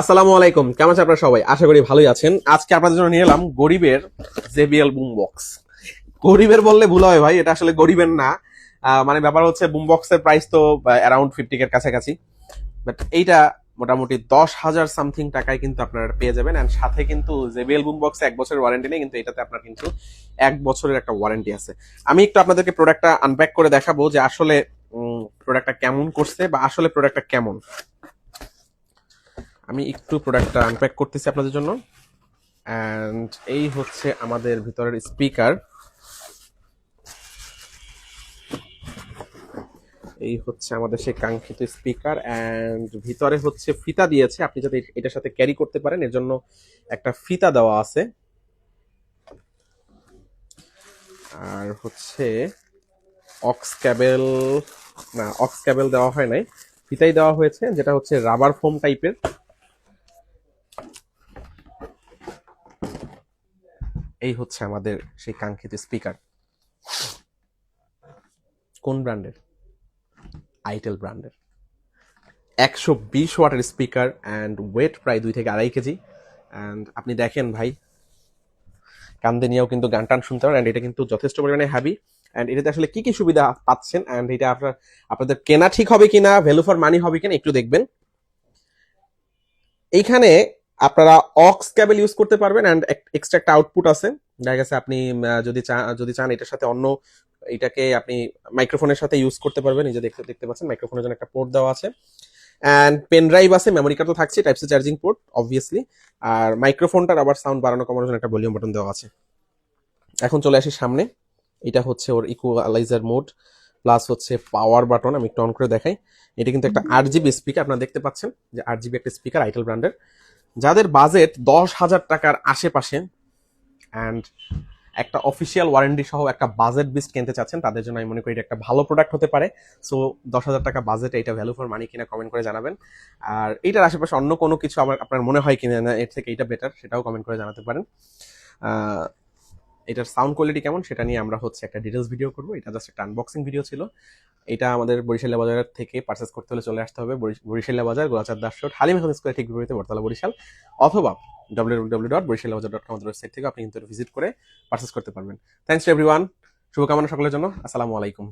আসসালামু আলাইকুম। কেমন আছেন আপনারা সবাই? আশা করি ভালোই আছেন। আজকে আপনাদের জন্য নিয়ে এলাম গরিবের জেবিএল বুম বক্স গরিবের বললে ভুল হয় ভাই, এটা আসলে গরিবের না। মানে ব্যাপার হচ্ছে বুম বক্সের প্রাইস তো অ্যারাউন্ড ফিফটি এর কাছাকাছি। বাট এইটা মোটামুটি দশ হাজার সামথিং টাকায় কিন্তু আপনারা পেয়ে যাবেন। অ্যান্ড সাথে কিন্তু জেবিএল বুম বক্সে এক বছরের ওয়ারেন্টি নেই, কিন্তু এটাতে আপনার কিন্তু এক বছরের একটা ওয়ারেন্টি আছে। আমি একটু আপনাদেরকে প্রোডাক্টটা আনপ্যাক করে দেখাবো যে আসলে প্রোডাক্টটা কেমন করছে বা আসলে প্রোডাক্টটা কেমন। আমি একটু প্রোডাক্টটা আনপ্যাক করতেছি আপনাদের জন্য। অ্যান্ড এই হচ্ছে আমাদের ভিতরের স্পিকার এই হচ্ছে আমাদের সেই কাঙ্ক্ষিত স্পিকার অ্যান্ড ভিতরে হচ্ছে ফিতা দিয়েছে। আপনি যাতে এটার সাথে ক্যারি করতে পারেন, এর জন্য একটা ফিতা দেওয়া আছে। আর হচ্ছে অক্স ক্যাবেল, না, অক্স ক্যাবেল দেওয়া হয় নাই। ফিতাই দেওয়া হয়েছে, যেটা হচ্ছে রাবার ফোম টাইপের এই হচ্ছে আমাদের সেই কাঙ্ক্ষিত স্পিকার কোন ব্র্যান্ডের? আইটেল ব্র্যান্ডের। একশো বিশ ওয়াটের স্পিকার অ্যান্ড ওয়েট প্রায় দুই থেকে আড়াই কেজি। অ্যান্ড আপনি দেখেন ভাই, কান্দে নিয়েও কিন্তু গান টান শুনতে পারেন। অ্যান্ড এটা কিন্তু যথেষ্ট পরিমাণে হ্যাভি অ্যান্ড এটাতে আসলে কি কি সুবিধা পাচ্ছেন? অ্যান্ড এটা আপনার, আপনাদের কেনা ঠিক হবে কিনা? ভ্যালু ফর মানি হবে কিনা? একটু দেখবেন। এইখানে আপনারা অক্স ক্যাবেল ইউজ করতে পারবেন অ্যান্ড এক্সট্রা একটা আউটপুট আছে। দেখা গেছে আপনি যদি চান যদি চান এটার সাথে অন্য এটাকে আপনি মাইক্রোফোনের সাথে ইউজ করতে পারবেন। এই যে দেখতে দেখতে পাচ্ছেন মাইক্রোফোনের জন্য একটা পোর্ট দেওয়া আছে। অ্যান্ড পেন ড্রাইভ আছে মেমোরি কার্ড তো থাকছে type C charging port obviously আর মাইক্রোফোনটার আবার সাউন্ড বাড়ানো কমানোর জন্য একটা ভলিউম বাটন দেওয়া আছে। এখন চলে আসি সামনে। এটা হচ্ছে ওর ইকুয়ালাইজার মোড প্লাস হচ্ছে পাওয়ার বাটন আমি একটু অন করে দেখাই। এটা কিন্তু একটা আট জিবি স্পিকার আপনারা দেখতে পাচ্ছেন যে আট জিবি একটা স্পিকার আইটেল ব্র্যান্ডের যাদের বাজেট দশ হাজার টাকার আশেপাশে অ্যান্ড একটা অফিসিয়াল ওয়ারেন্টি সহ একটা বাজেট বিস্ট কিনতে চাচ্ছেন, তাদের জন্য আমি মনে করি এটা একটা ভালো প্রোডাক্ট হতে পারে। সো দশ হাজার টাকা বাজেট এটা ভ্যালু ফর মানি কিনা কমেন্ট করে জানাবেন। আর এটার আশেপাশে অন্য কোনো কিছু আমার, আপনার মনে হয় কিনা না এর থেকে এটা বেটার সেটাও কমেন্ট করে জানাতে পারেন। এটার সাউন্ড কোয়ালিটি কেমন সেটা নিয়ে আমরা হচ্ছে একটা ডিটেলস ভিডিও করব। এটা জাস্ট একটা আনবক্সিং ভিডিও ছিল। এটা আমাদের বরিশালা বাজার থেকে পার্চেস করতে হলে চলে আসতে হবে। বরিশালা বাজার গোলাচার দাস রোড হালিম এখন স্কোয়ার ঠিক বিপরীতে বর্তলা বরিশাল অথবা ডাব্লিউ ডাব্লিউ ডট বরিশালা বাজার ডট কম ওয়েবসাইট থেকে আপনি কিন্তু ভিজিট করে পার্চেস করতে পারবেন। থ্যাংকস টু এভরিওয়ান শুভকামনা সকলের জন্য। আসসালামু আলাইকুম।